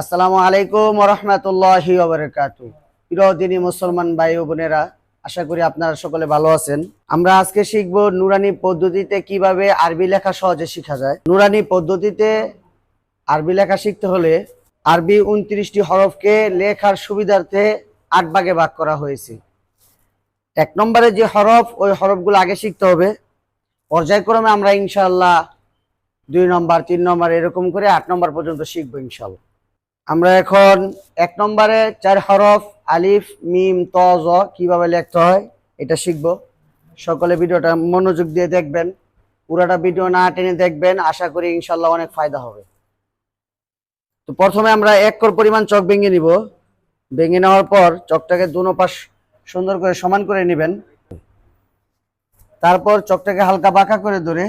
আসসালামু আলাইকুম রহমতুল্লাহি ওবরাকাতু। প্রিয়দিনী মুসলমান ভাই ও বোনেরা, আশা করি আপনারা সকলে ভালো আছেন। আমরা আজকে শিখব নুরানি পদ্ধতিতে কীভাবে আরবি লেখা সহজে শেখা যায়। নুরানি পদ্ধতিতে আরবি লেখা শিখতে হলে আরবি উনত্রিশটি হরফকে লেখার সুবিধার্থে আট ভাগে ভাগ করা হয়েছে। এক নম্বরে যে হরফ, ওই হরফগুলো আগে শিখতে হবে। পর্যায়ক্রমে আমরা ইনশাল্লাহ দুই নম্বর, তিন নম্বর এরকম করে আট নম্বর পর্যন্ত শিখব ইনশাল্লাহ আমরা এখন এক নম্বরে চার হরফ, আলিফ, মিম, ত, জ কীভাবে লিখতে হয় এটা শিখব। সকলে ভিডিওটা মনোযোগ দিয়ে দেখবেন। পুরাটা ভিডিও না টেনে দেখবেন। আশা করি ইনশাল্লাহ অনেক ফায়দা হবে। তো প্রথমে আমরা এক কর পরিমাণ চক ভেঙে নিব। ভেঙে নেওয়ার পর চকটাকে দুনো পাশ সুন্দর করে সমান করে নেবেন। তারপর চকটাকে হালকা বাঁকা করে ধরে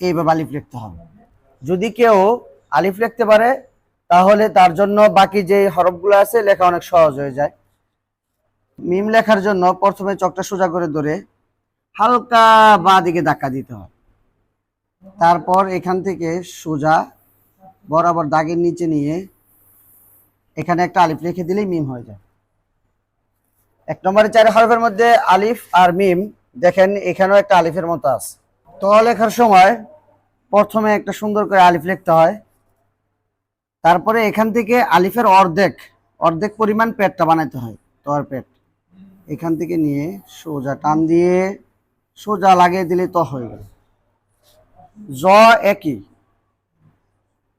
এইভাবে আলিফ লিখতে হবে। যদি কেউ আলিফ লিখতে পারে, তাহলে তার জন্য বাকি যে হরফগুলো আছে লেখা অনেক সহজ হয়ে যায়। মিম লেখার জন্য প্রথমে চকটা সোজা করে ধরে হালকা বাঁ দিকে ধাক্কা দিতে হয়। তারপর এখান থেকে সোজা বরাবর দাগের নিচে নিয়ে এখানে একটা আলিফ লিখে দিলেই মিম হয়ে যায়। এক নম্বরে চার হরফের মধ্যে আলিফ আর মিম, দেখেন এখানেও একটা আলিফের মতো আছে। ত লেখার সময় প্রথমে একটা সুন্দর করে আলিফ লিখতে হয়। তারপরে এখান থেকে আলিফের অর্ধেক অর্ধেক পরিমাণ পেটটা বানাইতে হয় তর পেট। এখান থেকে নিয়ে সোজা টান দিয়ে সোজা লাগিয়ে দিলে ত হয়ে গেল। জ একই।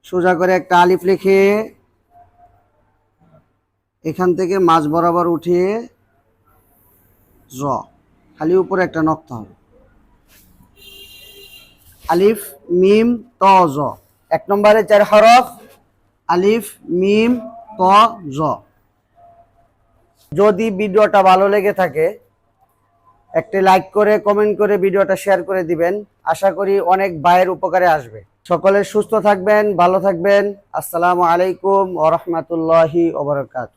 সোজা করে একটা আলিফ লিখে এখান থেকে মাছ বরাবর উঠিয়ে জ। খালি উপরে একটা নক্তা হবে। আলিফ, মিম, ত, জ। এক নম্বরে চার হরফ, আলিফ, মিম, ত, জ। যদি ভিডিওটা ভালো লেগে থাকে, একটি লাইক করে কমেন্ট করে ভিডিওটা শেয়ার করে দিবেন। আশা করি অনেক ভাইয়ের উপকারে আসবে। সকলে সুস্থ থাকবেন, ভালো থাকবেন। আসসালামু আলাইকুম ওরহমতুল্লাহি ওবরাকাত